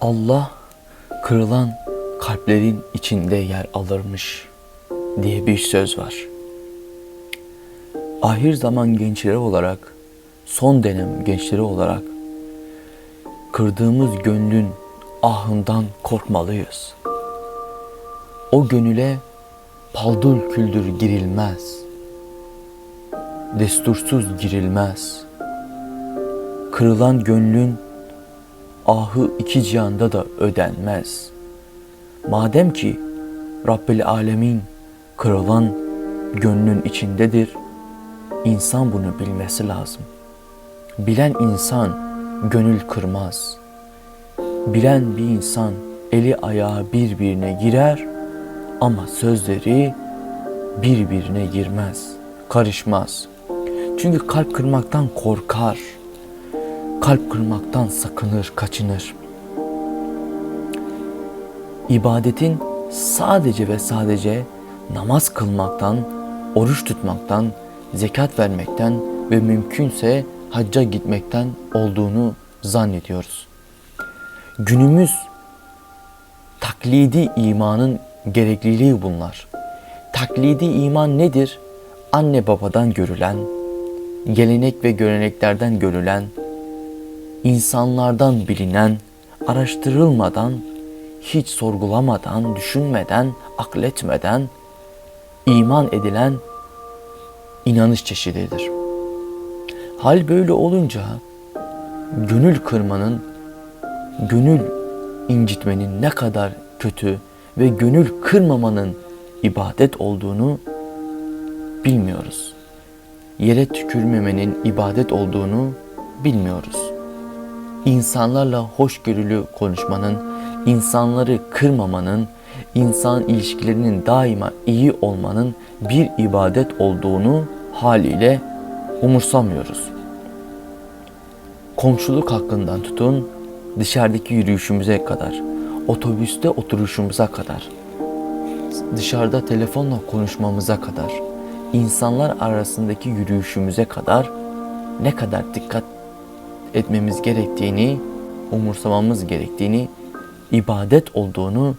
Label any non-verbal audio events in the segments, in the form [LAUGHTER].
Allah kırılan kalplerin içinde yer alırmış diye bir söz var. Ahir zaman gençleri olarak, son dönem gençleri olarak kırdığımız gönlün ahından korkmalıyız. O gönüle paldır küldür girilmez. Destursuz girilmez. Kırılan gönlün ahı iki cihanda da ödenmez. Madem ki Rabbil Alemin kırılan gönlün içindedir, insan bunu bilmesi lazım. Bilen insan gönül kırmaz. Bilen bir insan eli ayağı birbirine girer ama sözleri birbirine girmez, karışmaz. Çünkü kalp kırmaktan korkar. Kalp kırmaktan sakınır, kaçınır. İbadetin sadece ve sadece namaz kılmaktan, oruç tutmaktan, zekat vermekten ve mümkünse hacca gitmekten olduğunu zannediyoruz. Günümüz taklidi imanın gerekliliği bunlar. Taklidi iman nedir? Anne babadan görülen, gelenek ve göreneklerden görülen, insanlardan bilinen, araştırılmadan, hiç sorgulamadan, düşünmeden, akletmeden iman edilen inanış çeşididir. Hal böyle olunca gönül kırmanın, gönül incitmenin ne kadar kötü ve gönül kırmamanın ibadet olduğunu bilmiyoruz. Yere tükürmemenin ibadet olduğunu bilmiyoruz. İnsanlarla hoşgörülü konuşmanın, insanları kırmamanın, insan ilişkilerinin daima iyi olmanın bir ibadet olduğunu haliyle umursamıyoruz. Komşuluk hakkından tutun dışarıdaki yürüyüşümüze kadar, otobüste oturuşumuza kadar, dışarıda telefonla konuşmamıza kadar, insanlar arasındaki yürüyüşümüze kadar ne kadar dikkat etmemiz gerektiğini, umursamamız gerektiğini, ibadet olduğunu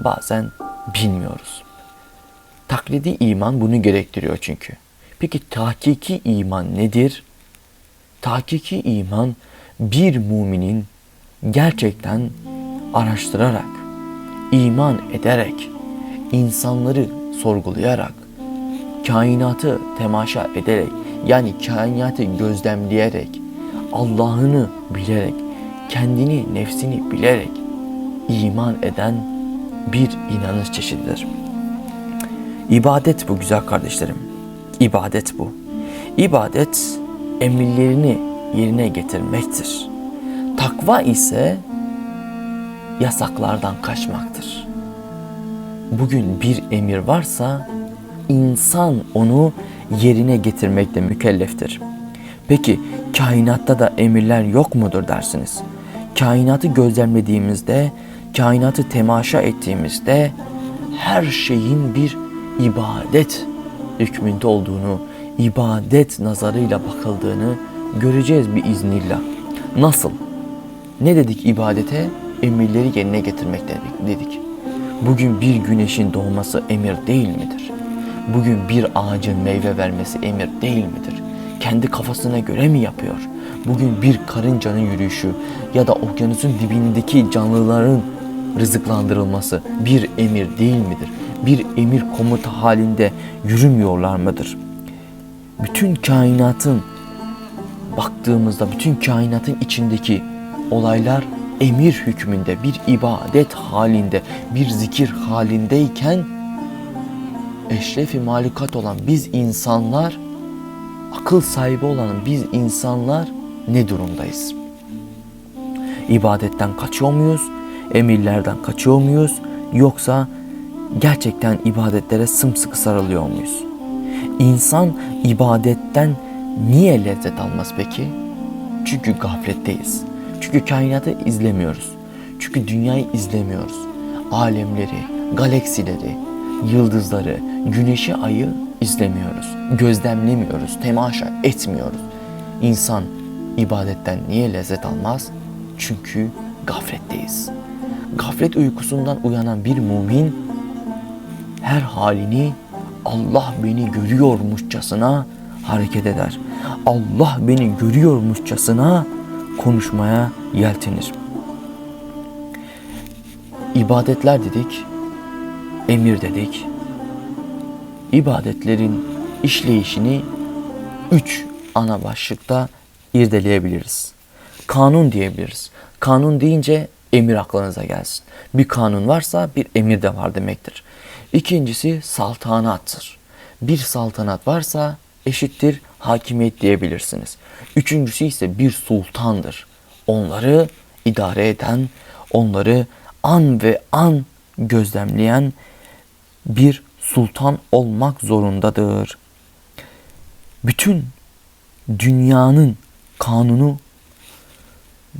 bazen bilmiyoruz. Taklidi iman bunu gerektiriyor çünkü. Peki tahkiki iman nedir? Tahkiki iman bir muminin gerçekten araştırarak, iman ederek, insanları sorgulayarak, kainatı temaşa ederek, yani kainatı gözlemleyerek, Allah'ını bilerek, kendini, nefsini bilerek iman eden bir inanış çeşididir. İbadet bu güzel kardeşlerim. İbadet bu. İbadet emirlerini yerine getirmektir. Takva ise yasaklardan kaçmaktır. Bugün bir emir varsa insan onu yerine getirmekle mükelleftir. Peki kainatta da emirler yok mudur dersiniz? Kainatı gözlemlediğimizde, kainatı temaşa ettiğimizde her şeyin bir ibadet hükmünde olduğunu, ibadet nazarıyla bakıldığını göreceğiz bir iznillah. Nasıl? Ne dedik ibadete? Emirleri yerine getirmek dedik. Bugün bir güneşin doğması emir değil midir? Bugün bir ağacın meyve vermesi emir değil midir? Kendi kafasına göre mi yapıyor? Bugün bir karıncanın yürüyüşü ya da okyanusun dibindeki canlıların rızıklandırılması bir emir değil midir? Bir emir komuta halinde yürümüyorlar mıdır? Bütün kainatın baktığımızda bütün kainatın içindeki olaylar emir hükmünde, bir ibadet halinde, bir zikir halindeyken eşrefi malikat olan biz insanlar, akıl sahibi olan biz insanlar ne durumdayız? İbadetten kaçıyor muyuz? Emirlerden kaçıyor muyuz? Yoksa gerçekten ibadetlere sımsıkı sarılıyor muyuz? İnsan ibadetten niye lezzet almaz peki? Çünkü gafletteyiz. Çünkü kainatı izlemiyoruz. Çünkü dünyayı izlemiyoruz. Alemleri, galaksileri, yıldızları, güneşi, ayı izlemiyoruz. Gözlemlemiyoruz, temaşa etmiyoruz. İnsan ibadetten niye lezzet almaz? Çünkü gafletteyiz. Gaflet uykusundan uyanan bir mümin her halini Allah beni görüyormuşçasına hareket eder. Allah beni görüyormuşçasına konuşmaya yeltenir. İbadetler dedik, emir dedik. İbadetlerin işleyişini üç ana başlıkta irdeleyebiliriz. Kanun diyebiliriz. Kanun deyince emir aklınıza gelsin. Bir kanun varsa bir emir de var demektir. İkincisi saltanattır. Bir saltanat varsa eşittir hakimiyet diyebilirsiniz. Üçüncüsü ise bir sultandır. Onları idare eden, onları an ve an gözlemleyen bir sultan olmak zorundadır. Bütün dünyanın kanunu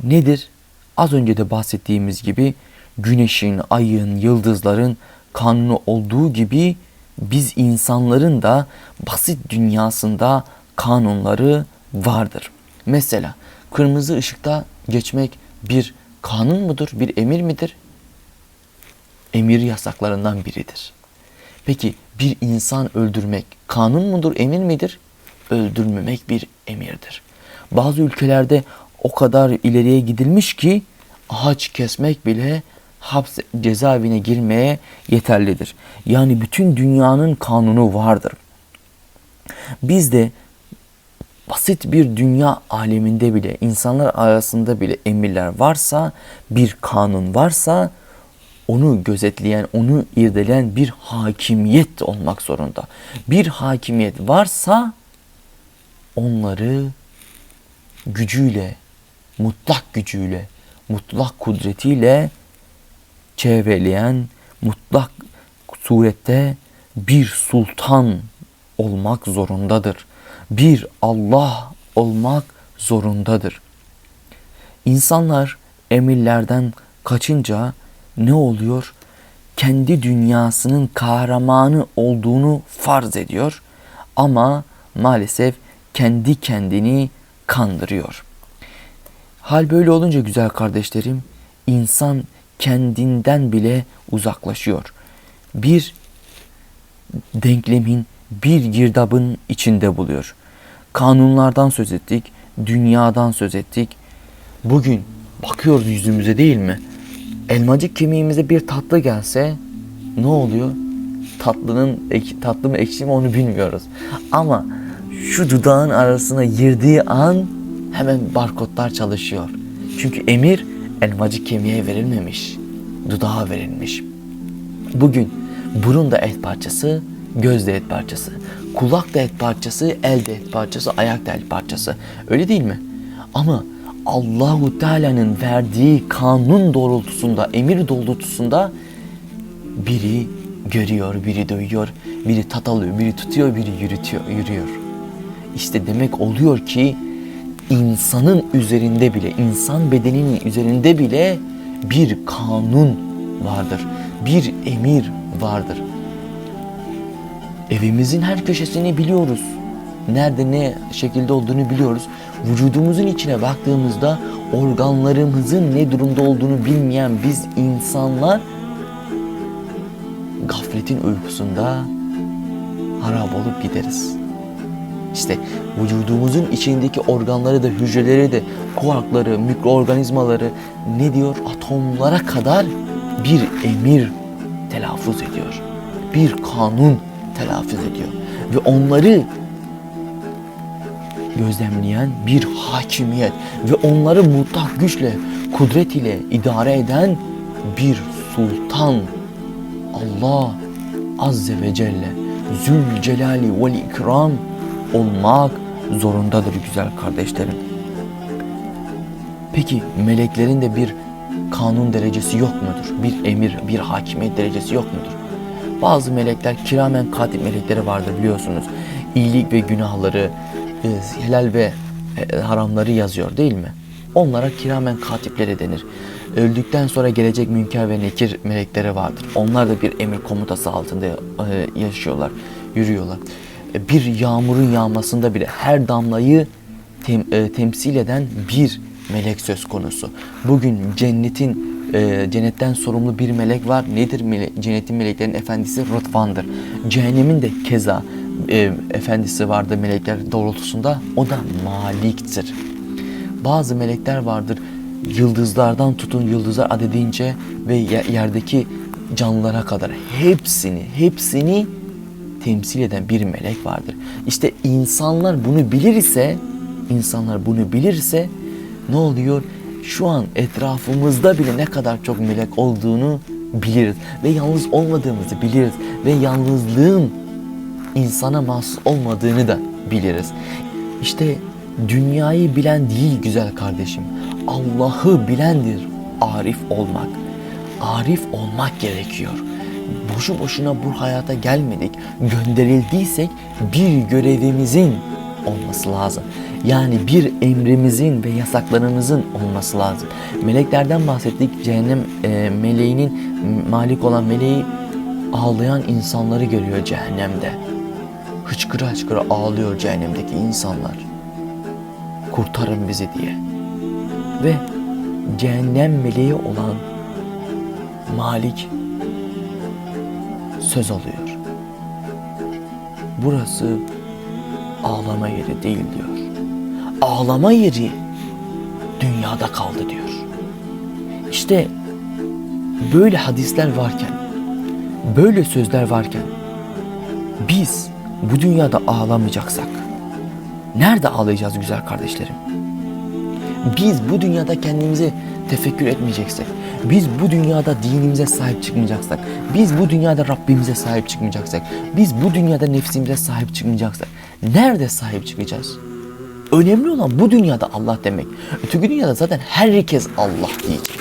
nedir? Az önce de bahsettiğimiz gibi güneşin, ayın, yıldızların kanunu olduğu gibi biz insanların da basit dünyasında kanunları vardır. Mesela kırmızı ışıkta geçmek bir kanun mudur, bir emir midir? Emir yasaklarından biridir. Peki bir insan öldürmek kanun mudur, emir midir? Öldürmemek bir emirdir. Bazı ülkelerde o kadar ileriye gidilmiş ki ağaç kesmek bile hapse, cezaevine girmeye yeterlidir. Yani bütün dünyanın kanunu vardır. Biz de basit bir dünya aleminde bile, insanlar arasında bile emirler varsa, bir kanun varsa onu gözetleyen, onu irdeleyen bir hakimiyet olmak zorunda. Bir hakimiyet varsa onları gücüyle, mutlak gücüyle, mutlak kudretiyle çevreleyen mutlak surette bir sultan olmak zorundadır. Bir Allah olmak zorundadır. İnsanlar emirlerden kaçınca ne oluyor? Kendi dünyasının kahramanı olduğunu farz ediyor ama maalesef kendi kendini kandırıyor. Hal böyle olunca güzel kardeşlerim, insan kendinden bile uzaklaşıyor. Bir denklemin, bir girdabın içinde buluyor. Kanunlardan söz ettik, dünyadan söz ettik. Bugün bakıyoruz yüzümüze değil mi? Elmacık kemiğimize bir tatlı gelse ne oluyor? Tatlının tatlı mı ekşi mi onu bilmiyoruz. Ama şu dudağın arasına girdiği an hemen barkodlar çalışıyor. Çünkü emir elmacık kemiğe verilmemiş, dudağa verilmiş. Bugün burun da et parçası, göz de et parçası, kulak da et parçası, el de et parçası, ayak da et parçası. Öyle değil mi? Ama Allahu Teala'nın verdiği kanun doğrultusunda, emir doğrultusunda biri görüyor, biri duyuyor, biri tat alıyor, biri tutuyor, biri yürütüyor, yürüyor. İşte demek oluyor ki insanın üzerinde bile, insan bedeninin üzerinde bile bir kanun vardır. Bir emir vardır. Evimizin her köşesini biliyoruz. Nerede ne şekilde olduğunu biliyoruz. Vücudumuzun içine baktığımızda organlarımızın ne durumda olduğunu bilmeyen biz insanlar gafletin uykusunda harap olup gideriz. İşte vücudumuzun içindeki organları da, hücreleri de, kuarkları, mikroorganizmaları ne diyor? Atomlara kadar bir emir telaffuz ediyor. Bir kanun telaffuz ediyor. Ve onları gözlemleyen bir hakimiyet ve onları mutlak güçle, kudret ile idare eden bir sultan Allah Azze ve Celle Zülcelali vel İkram olmak zorundadır güzel kardeşlerim. Peki meleklerin de bir kanun derecesi yok mudur? Bir emir, bir hakimiyet derecesi yok mudur? Bazı melekler kiramen katip melekleri vardır biliyorsunuz. İyilik ve günahları, e, helal ve e, haramları yazıyor değil mi? Onlara kiramen katipleri denir. Öldükten sonra gelecek münker ve nekir melekleri vardır. Onlar da bir emir komutası altında e, yaşıyorlar, yürüyorlar bir yağmurun yağmasında bile her damlayı tem, e, temsil eden bir melek söz konusu. Bugün cennetin e, cennetten sorumlu bir melek var. Nedir mele, cennetin meleklerin efendisi? Rıdvan'dır. Cehennemin de keza e, efendisi vardır melekler doğrultusunda. O da Malik'tir. Bazı melekler vardır. Yıldızlardan tutun yıldızlar adedince ve ye- yerdeki canlılara kadar hepsini hepsini temsil eden bir melek vardır. İşte insanlar bunu bilir ise, insanlar bunu bilirse ne oluyor? Şu an etrafımızda bile ne kadar çok melek olduğunu biliriz ve yalnız olmadığımızı biliriz ve yalnızlığın insana mahsus olmadığını da biliriz. İşte dünyayı bilen değil güzel kardeşim. Allah'ı bilendir arif olmak. Arif olmak gerekiyor. Boşu boşuna bu hayata gelmedik. Gönderildiysek bir görevimizin olması lazım. Yani bir emrimizin ve yasaklarımızın olması lazım. Meleklerden bahsettik. Cehennem e, meleğinin malik olan meleği ağlayan insanları görüyor cehennemde. Hıçkıra hıçkıra ağlıyor cehennemdeki insanlar. Kurtarın bizi diye. Ve cehennem meleği olan Malik söz alıyor. Burası ağlama yeri değil diyor. Ağlama yeri dünyada kaldı diyor. İşte böyle hadisler varken, böyle sözler varken biz bu dünyada ağlamayacaksak nerede ağlayacağız güzel kardeşlerim? Biz bu dünyada kendimizi tefekkür etmeyeceksek, biz bu dünyada dinimize sahip çıkmayacaksak, biz bu dünyada Rabbimize sahip çıkmayacaksak, biz bu dünyada nefsimize sahip çıkmayacaksak, nerede sahip çıkacağız? Önemli olan bu dünyada Allah demek. Öteki dünyada zaten herkes Allah diyecek.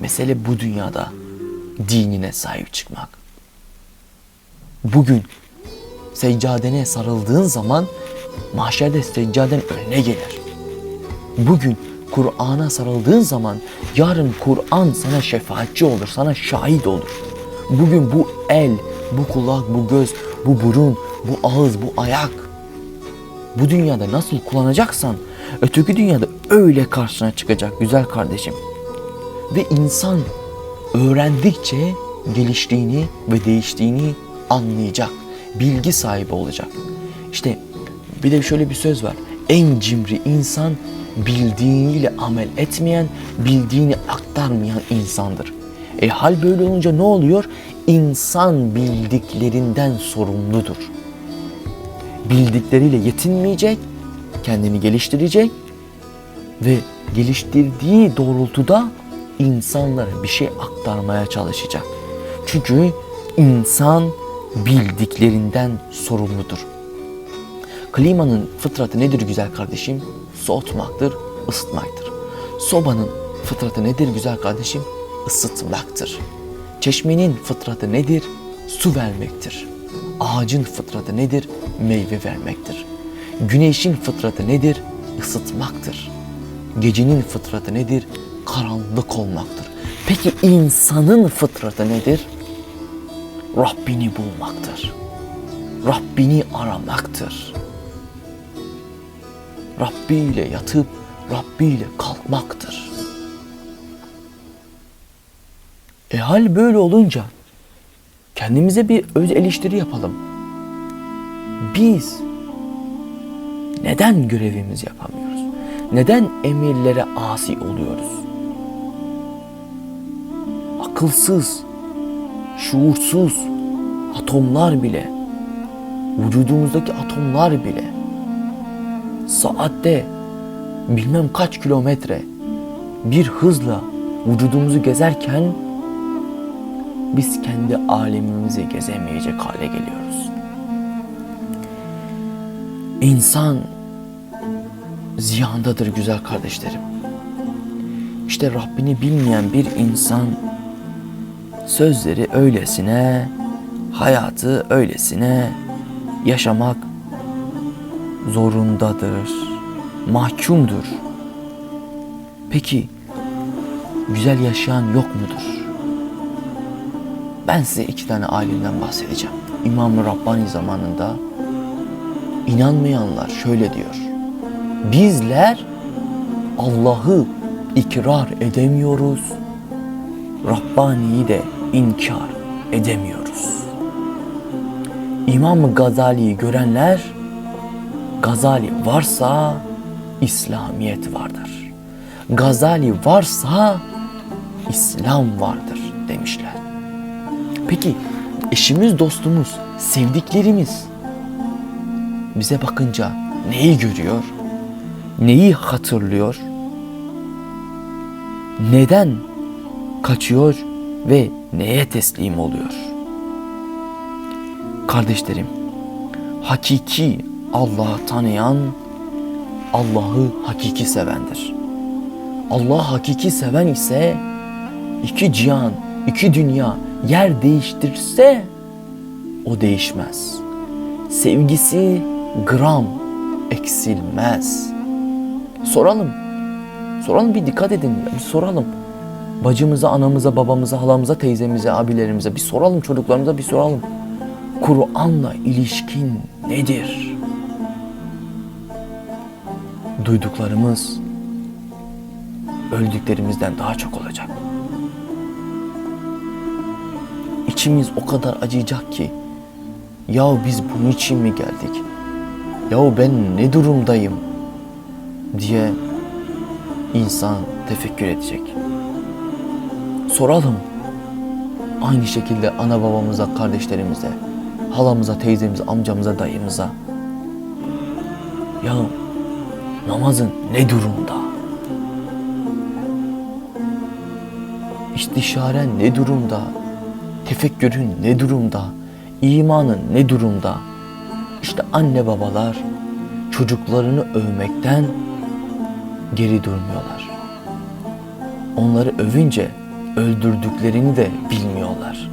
Mesele bu dünyada dinine sahip çıkmak. Bugün seccadene sarıldığın zaman mahşerde seccaden önüne gelir. Bugün Kur'an'a sarıldığın zaman yarın Kur'an sana şefaatçi olur, sana şahit olur. Bugün bu el, bu kulak, bu göz, bu burun, bu ağız, bu ayak bu dünyada nasıl kullanacaksan öteki dünyada öyle karşına çıkacak güzel kardeşim. Ve insan öğrendikçe geliştiğini ve değiştiğini anlayacak. Bilgi sahibi olacak. İşte bir de şöyle bir söz var. En cimri insan bildiğiyle amel etmeyen, bildiğini aktarmayan insandır. E hal böyle olunca ne oluyor? İnsan bildiklerinden sorumludur. Bildikleriyle yetinmeyecek, kendini geliştirecek ve geliştirdiği doğrultuda insanlara bir şey aktarmaya çalışacak. Çünkü insan bildiklerinden sorumludur. Klimanın fıtratı nedir güzel kardeşim? Soğutmaktır, ısıtmaktır. Sobanın fıtratı nedir güzel kardeşim? Isıtmaktır. Çeşmenin fıtratı nedir? Su vermektir. Ağacın fıtratı nedir? Meyve vermektir. Güneşin fıtratı nedir? Isıtmaktır. Gecenin fıtratı nedir? Karanlık olmaktır. Peki insanın fıtratı nedir? Rabbini bulmaktır. Rabbini aramaktır. Rabbi ile yatıp Rabbi ile kalkmaktır. E hal böyle olunca kendimize bir öz eleştiri yapalım. Biz neden görevimizi yapamıyoruz? Neden emirlere asi oluyoruz? Akılsız, şuursuz atomlar bile, vücudumuzdaki atomlar bile saatte bilmem kaç kilometre bir hızla vücudumuzu gezerken biz kendi alemimizi gezemeyecek hale geliyoruz. İnsan ziyandadır güzel kardeşlerim. İşte Rabbini bilmeyen bir insan sözleri öylesine, hayatı öylesine yaşamak zorundadır, mahkumdur. Peki güzel yaşayan yok mudur? Ben size iki tane alimden bahsedeceğim. İmam-ı Rabbani zamanında inanmayanlar şöyle diyor. bizler Allah'ı ikrar edemiyoruz. Rabbani'yi de inkar edemiyoruz. İmam Gazali'yi görenler Gazali varsa İslamiyet vardır. Gazali varsa İslam vardır demişler. Peki eşimiz, dostumuz, sevdiklerimiz bize bakınca neyi görüyor? Neyi hatırlıyor? Neden kaçıyor ve neye teslim oluyor? Kardeşlerim, hakiki Allah'ı tanıyan Allah'ı hakiki sevendir. Allah hakiki seven ise iki cihan, iki dünya yer değiştirse o değişmez. Sevgisi gram eksilmez. Soralım. Soralım bir dikkat edin. Bir soralım. Bacımıza, anamıza, babamıza, halamıza, teyzemize, abilerimize bir soralım çocuklarımıza bir soralım. Kur'an'la ilişkin nedir? Duyduklarımız öldüklerimizden daha çok olacak. İçimiz o kadar acıyacak ki ya biz bunun için mi geldik? Ya ben ne durumdayım? diye insan tefekkür edecek. Soralım. Aynı şekilde ana babamıza, kardeşlerimize, halamıza, teyzemize, amcamıza, dayımıza. Ya namazın ne durumda? İstişaren ne durumda? Tefekkürün ne durumda? İmanın ne durumda? İşte anne babalar çocuklarını övmekten geri durmuyorlar. Onları övünce öldürdüklerini de bilmiyorlar.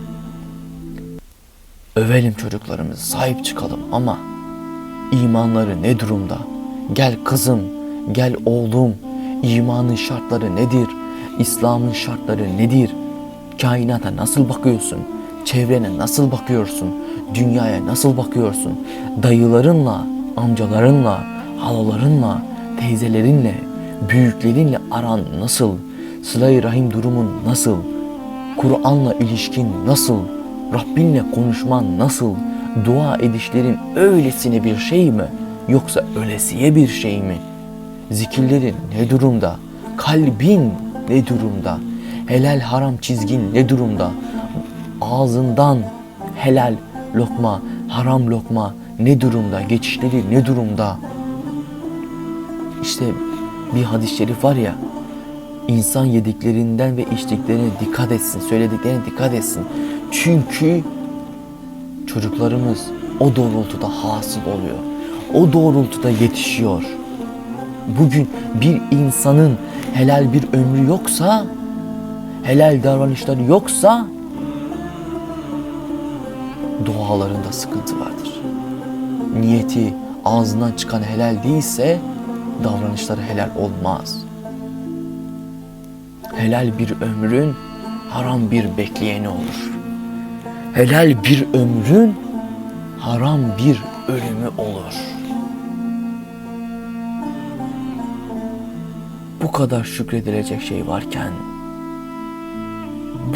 Övelim çocuklarımızı, sahip çıkalım ama imanları ne durumda? Gel kızım, gel oğlum, imanın şartları nedir? İslam'ın şartları nedir? Kainata nasıl bakıyorsun? Çevrene nasıl bakıyorsun? Dünyaya nasıl bakıyorsun? Dayılarınla, amcalarınla, halalarınla, teyzelerinle, büyüklerinle aran nasıl? Sıla-i Rahim durumun nasıl? Kur'an'la ilişkin nasıl? Rabbinle konuşman nasıl? Dua edişlerin öylesine bir şey mi? Yoksa ölesiye bir şey mi? Zikirlerin ne durumda? Kalbin ne durumda? Helal haram çizgin ne durumda? Ağzından helal lokma, haram lokma ne durumda? Geçişleri ne durumda? İşte bir hadis-i şerif var ya, insan yediklerinden ve içtiklerine dikkat etsin, söylediklerine dikkat etsin. Çünkü çocuklarımız o doğrultuda hasıl oluyor. O doğrultuda yetişiyor. Bugün bir insanın helal bir ömrü yoksa, helal davranışları yoksa dualarında sıkıntı vardır. Niyeti ağzından çıkan helal değilse davranışları helal olmaz. Helal bir ömrün haram bir bekleyeni olur. Helal bir ömrün haram bir ölümü olur. Bu kadar şükredilecek şey varken,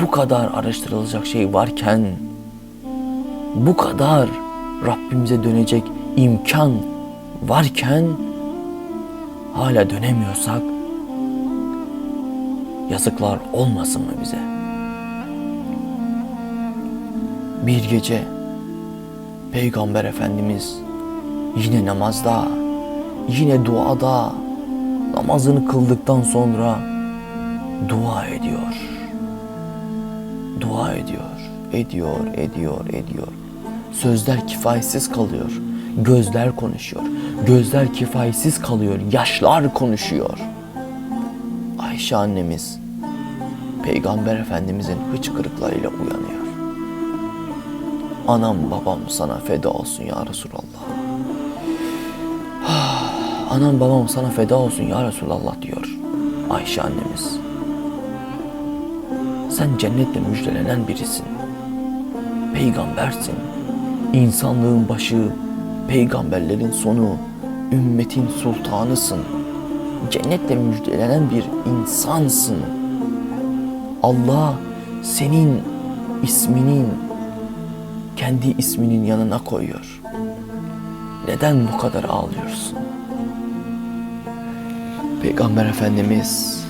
bu kadar araştırılacak şey varken, bu kadar Rabbimize dönecek imkan varken hala dönemiyorsak yazıklar olmasın mı bize? Bir gece Peygamber Efendimiz yine namazda, yine duada, namazını kıldıktan sonra dua ediyor. Dua ediyor, ediyor, ediyor, ediyor. Sözler kifayetsiz kalıyor. Gözler konuşuyor. Gözler kifayetsiz kalıyor. Yaşlar konuşuyor. Ayşe annemiz Peygamber Efendimizin hıçkırıklarıyla uyanıyor. Anam babam sana feda olsun ya Resulallah. [SIGHS] Anam babam sana feda olsun ya Resulallah diyor Ayşe annemiz. Sen cennetle müjdelenen birisin. Peygambersin. İnsanlığın başı, peygamberlerin sonu, ümmetin sultanısın. Cennetle müjdelenen bir insansın. Allah senin isminin kendi isminin yanına koyuyor. Neden bu kadar ağlıyorsun? Peygamber Efendimiz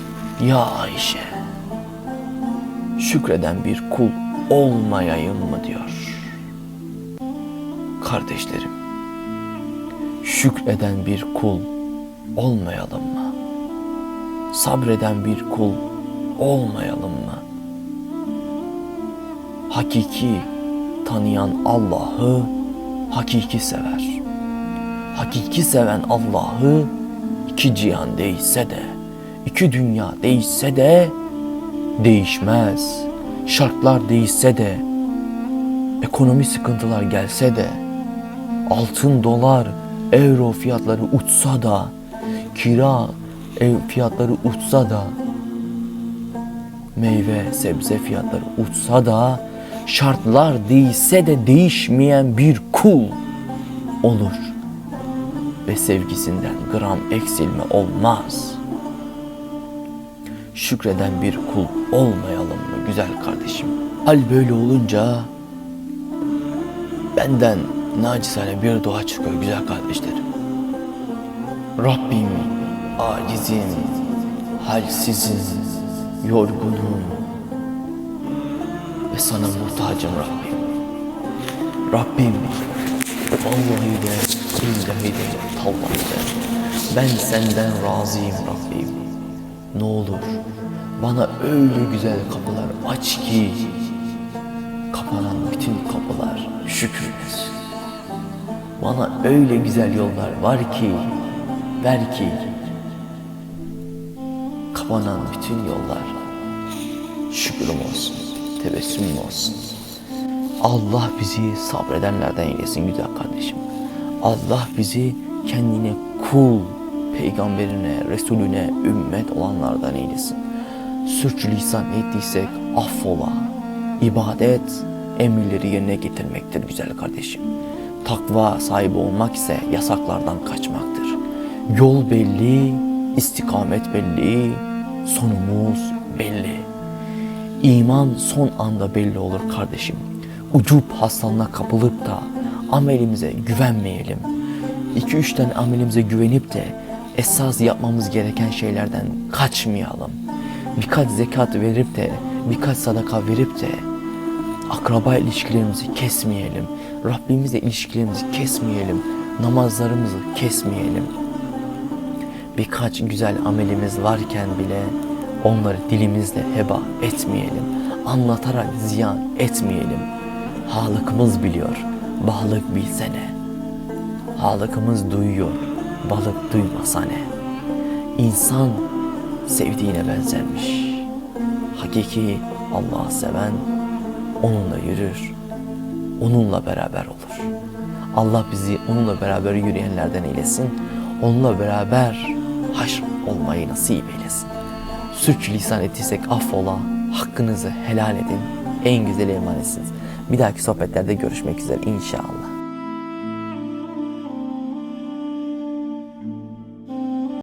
ya Ayşe şükreden bir kul olmayayım mı diyor. Kardeşlerim şükreden bir kul olmayalım mı? Sabreden bir kul olmayalım mı? Hakiki tanıyan Allah'ı hakiki sever. Hakiki seven Allah'ı iki cihan değişse de, iki dünya değişse de değişmez. Şartlar değişse de, ekonomi sıkıntılar gelse de, altın, dolar, euro fiyatları uçsa da, kira ev fiyatları uçsa da, meyve, sebze fiyatları uçsa da, şartlar değişse de değişmeyen bir kul olur. Ve sevgisinden gram eksilme olmaz. Şükreden bir kul olmayalım mı güzel kardeşim? Hal böyle olunca benden nacizane bir dua çıkıyor güzel kardeşlerim. Rabbim acizim, halsizim, yorgunum ve sana muhtacım Rabbim. Rabbim vallahi de billahi de tallahi de ben senden razıyım Rabbim. Ne olur bana öyle güzel kapılar aç ki kapanan bütün kapılar şükür. Bana öyle güzel yollar var ki ver ki kapanan bütün yollar şükürüm olsun, tebessümüm olsun. Allah bizi sabredenlerden eylesin güzel kardeşim. Allah bizi kendine kul, peygamberine, Resulüne, ümmet olanlardan eylesin. Sürçülisan ettiysek affola. İbadet emirleri yerine getirmektir güzel kardeşim. Takva sahibi olmak ise yasaklardan kaçmaktır. Yol belli, istikamet belli, sonumuz belli. İman son anda belli olur kardeşim. Ucup hastalığına kapılıp da amelimize güvenmeyelim. 2-3 tane amelimize güvenip de esas yapmamız gereken şeylerden kaçmayalım. Birkaç zekat verip de, birkaç sadaka verip de akraba ilişkilerimizi kesmeyelim. Rabbimizle ilişkilerimizi kesmeyelim. Namazlarımızı kesmeyelim. Birkaç güzel amelimiz varken bile onları dilimizle heba etmeyelim. Anlatarak ziyan etmeyelim. Halıkımız biliyor, balık bilsene. Halıkımız duyuyor, balık duymasa ne? İnsan sevdiğine benzermiş. Hakiki Allah'ı seven onunla yürür, onunla beraber olur. Allah bizi onunla beraber yürüyenlerden eylesin, onunla beraber haşr olmayı nasip eylesin. Sürçülisan ettiysek affola, hakkınızı helal edin, en güzel emanetsiniz. Bir dahaki sohbetlerde görüşmek üzere inşallah.